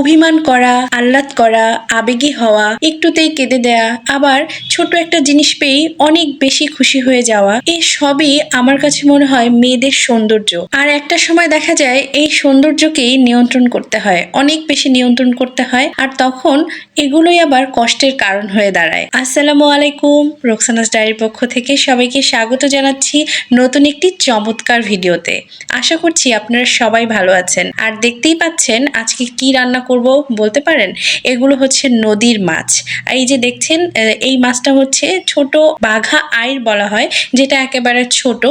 অভিমান করা, আহ্লাদ করা, আবেগী হওয়া, একটুতেই কেঁদে দেয়া, আবার ছোট একটা জিনিস পেয়েই অনেক বেশি খুশি হয়ে যাওয়া এই সবই আমার কাছে মনে হয় মেয়েদের সৌন্দর্য। আর একটা সময় দেখা যায় এই সৌন্দর্যকেই নিয়ন্ত্রণ করতে হয়, অনেক বেশি নিয়ন্ত্রণ করতে হয়, আর তখন এগুলোই আবার কষ্টের কারণ হয়ে দাঁড়ায়। আসসালামু আলাইকুম, রোকসানাস ডায়ের পক্ষ থেকে সবাইকে স্বাগত জানাচ্ছি নতুন একটি চমৎকার ভিডিওতে। আশা করছি আপনারা সবাই ভালো আছেন। আর দেখতেই পাচ্ছেন আজকে কি রান্না করব বলতে পারেন? এগুলো হচ্ছে নদীর মাছ। এই যে দেখছেন এই মাছটা হচ্ছে ছোট বাঘা আইর বলা হয়, যেটা একেবারে ছোট।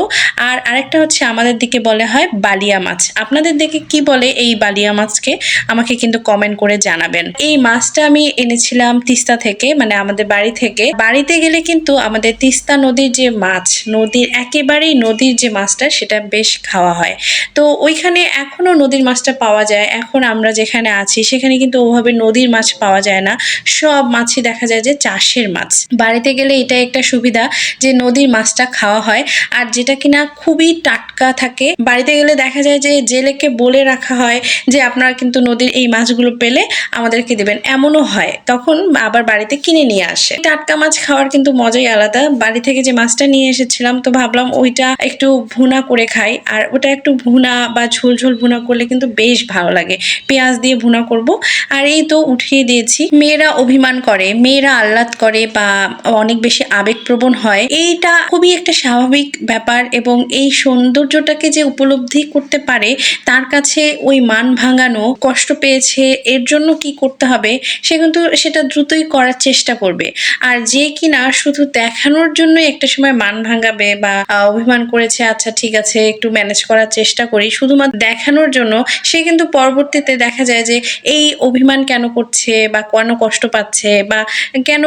আর আরেকটা হচ্ছে আমাদের দিকে বলা হয় বালিয়া মাছ। আপনাদের দিকে কি বলে এই বালিয়া মাছকে? আমাকে কিন্তু কমেন্ট করে জানাবেন। এই মাছটা আমি এনেছিলাম তিস্তা থেকে মানে আমাদের বাড়ি থেকে। বাড়িতে গেলে কিন্তু আমাদের তিস্তা নদীর যে মাছ, নদীর একেবারেই নদীর যে মাছটা, সেটা বেশ খাওয়া হয়। তো ওইখানে এখনও নদীর মাছটা পাওয়া যায়। এখন আমরা যেখানে আছি সেখানে কিন্তু ওভাবে নদীর মাছ পাওয়া যায় না। সব মাছই দেখা যায় যে চাষের মাছ। বাড়িতে গেলে এটা একটা সুবিধা যে নদীর মাছটা খাওয়া হয়। আর যেটা কিনা খুবই টাটকা থাকে। বাড়িতে গেলে দেখা যায় যে জেলেকে বলে রাখা হয় যে আপনারা কিন্তু নদীর এই মাছগুলো পেলে আমাদেরকে দেবেন। এমনও হয়। তখন আবার বাড়িতে কিনে নিয়ে আসে। টাটকা মাছ খাওয়ার কিন্তু মজাই আলাদা। বাড়ি থেকে যে মাছটা নিয়ে এসেছিলাম তো ভাবলাম ওইটা একটু ভুনা করে খাই। আর ওটা একটু ভুনা বা ঝোল ঝোল ভুনা করলে কিন্তু বেশ ভালো লাগে। পেঁয়াজ দিয়ে ভুনা করব। আর এই তো উঠিয়ে দিয়েছি। মেয়েরা অভিমান করে, মেয়েরা আহ্লাদ করে বা অনেক বেশি আবেগপ্রবণ হয়। এইটা খুবই একটা স্বাভাবিক ব্যাপার এবং এই সৌন্দর্যটাকে যে উপলব্ধি করতে পারে, তার কাছে ওই মান ভাঙানো, কষ্ট পেয়েছে, এর জন্য কি করতে হবে, সে কিন্তু সেটা দ্রুতই করার চেষ্টা করবে। আর যে কিনা শুধু দেখানোর জন্য একটা সময় মান ভাঙাবে বা অভিমান করেছে আচ্ছা ঠিক আছে, একটু ম্যানেজ করার চেষ্টা করি। শুধুমাত্র দেখানোর জন্য সে কিন্তু পরবর্তীতে দেখা যায় যে এই অভিমান কেন করছে বা কেন কষ্ট পাচ্ছে বা কেন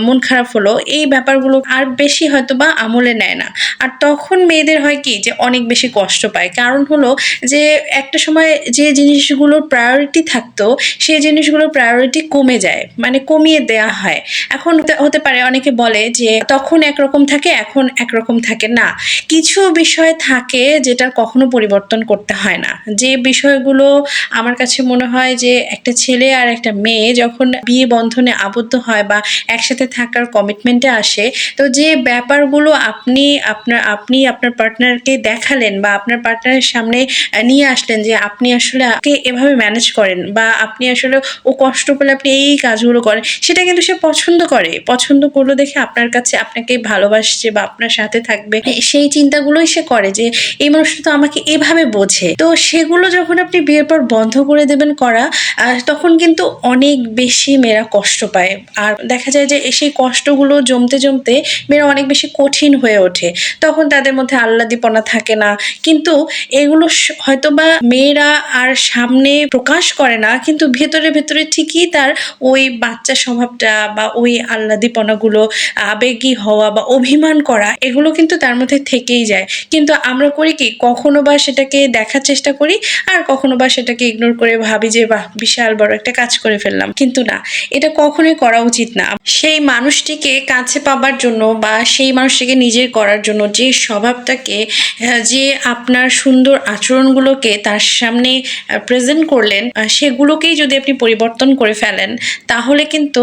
মন খারাপ হলো, এই ব্যাপারগুলো আর বেশি হয়তো বা আমলে নেয় না। আর তখন মেয়েদের হয় কি যে অনেক বেশি কষ্ট পায়। কারণ হলো যে একটা সময় যে জিনিসগুলোর প্রায়োরিটি থাকতো, সেই জিনিসগুলোর প্রায়োরিটি কমে যায় মানে কমিয়ে দেয়া হয়। এখন হতে- পারে অনেকে বলে যে তখন একরকম থাকে, এখন একরকম থাকে না। কিছু বিষয় থাকে যেটার কখনো পরিবর্তন করতে হয় না। যে বিষয়গুলো আমার কাছে মনে হয় যে একটা ছেলে আর একটা মেয়ে যখন বিয়ে বন্ধনে আবদ্ধ হয় বা একসাথে থাকার কমিটমেন্টে আসে, তো যে ব্যাপারগুলো আপনি, আপনার আপনি আপনার পার্টনারকে দেখালেন বা আপনার পার্টনারের সামনে নিয়ে আসলেন যে আপনি আসলে এভাবে ম্যানেজ করেন বা আপনি আসলে, ও কষ্ট পেলে আপনি এই কাজগুলো করেন, সেটা কিন্তু সে পছন্দ করে। পছন্দ করল দেখে আপনার কাছে আপনাকে ভালোবাসছে বা আপনার সাথে থাকবে। সেই চিন্তাগুলোই সে করে যে, এই মানুষটা তো আমাকে এভাবে বোঝে। তো সেগুলো যখন আপনি বিয়ের পর বন্ধ করে দেবেন করা তখন কিন্তু অনেক বেশি মেয়েরা কষ্ট পায়। আর দেখা যায় যে সেই কষ্টগুলো জমতে জমতে মেয়েরা অনেক বেশি কঠিন হয়ে ওঠে। তখন তাদের মধ্যে আহ্লাদিপনা থাকে না। কিন্তু এগুলো হয়তোবা মেয়েরা আর সামনে প্রকাশ করে না, কিন্তু ভেতরে ভেতরে ঠিকই তার ওই বাচ্চা স্বভাবটা বা ওই আহ্লাদিপনাগুলো, আবেগী হওয়া বা অভিমান করা, এগুলো কিন্তু তার মধ্যে থেকেই যায়। কিন্তু আমরা করি কি, কখনো বা সেটাকে দেখার চেষ্টা করি, আর কখনো বা সেটাকে ইগনোর করে ভাবি যে বাহ বিশাল বড় একটা কাজ করে ফেললাম। কিন্তু না, এটা কখনোই করা উচিত না। সেই মানুষটিকে কাছে পাবার জন্য বা সেই মানুষটিকে নিজের করার জন্য যে স্বভাবটাকে যে আপনার সুন্দর আচরণগুলোকে তার সামনে প্রেজেন্ট করলেন সেগুলোকেই যদি আপনি পরিবর্তন করে ফেলেন, তাহলে কিন্তু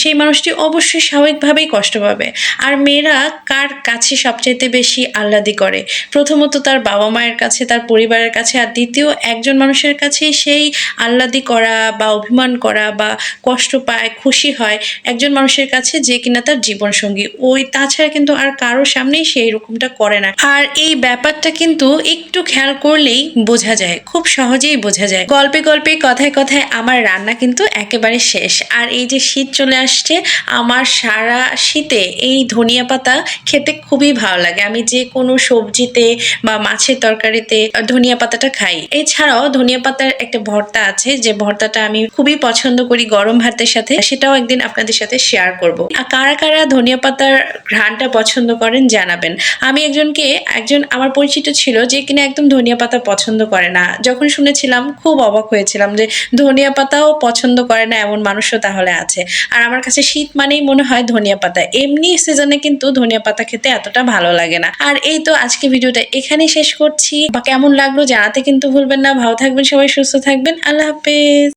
সেই মানুষটি অবশ্যই স্বাভাবিকভাবেই কষ্ট পাবে। আর মেয়েরা কার কাছে সবচাইতে বেশি আহ্লাদি করে? প্রথমত তার বাবা মায়ের কাছে, তার পরিবারের কাছে, আর দ্বিতীয় একজন মানুষের কাছেই সেই আহ্লাদি করা বা অভিমান করা বা কষ্ট পায়, খুশি হয় একজন মানুষের কাছে যে কিনা তার জীবনসঙ্গী। ওই তাছাড়া কিন্তু আর কারও সামনেই সেই রকমটা করে না। আর এই ব্যাপারটা কিন্তু একটু খেয়াল করলেই বোঝা যায়, খুব সহজেই বোঝা যায়। গল্পে গল্পে, কথায় কথায় আমার রান্না কিন্তু একেবারে শেষ। আর এই যে শীত চলে আসছে, আমার সারা শীতে এই ধনিয়া পাতা খেতে খুবই ভালো লাগে। আমি যে কোনো সবজিতে বা মাছের তরকারিতে ধনিয়া পাতাটা খাই। এছাড়াও ধনিয়া পাতার একটা ভর্তা আছে যে ভর্তাটা আমি খুবই পছন্দ করি গরম ভাতের সাথে, সেটাও একদিন আপনাদের সাথে শেয়ার করব। আর কারা কারা ধনিয়া পাতার ঘ্রাণটা পছন্দ করেন জানাবেন। আমি একজনকে, একজন আমার পরিচিত ছিল যে কিনা একদম ধনিয়া পাতা পছন্দ করে না। যখন শুনেছিলাম খুব অবাক হয়েছিলাম যে ধনিয়া পাতাও পছন্দ করে না এমন মানুষও তাহলে আছে। আর আমার কাছে শীত মানেই মনে হয় ধনিয়া পাতা। এমনি সিজনে কিন্তু ধনিয়া পাতা খেতে এতটা ভালো লাগে না। আর এই তো আজকে ভিডিওটা এখানেই শেষ করছি। বা কেমন লাগল জানাতে কিন্তু ভুলবেন না। ভালো থাকবেন সবাই, সুস্থ থাকবেন। আল্লাহ হাফেজ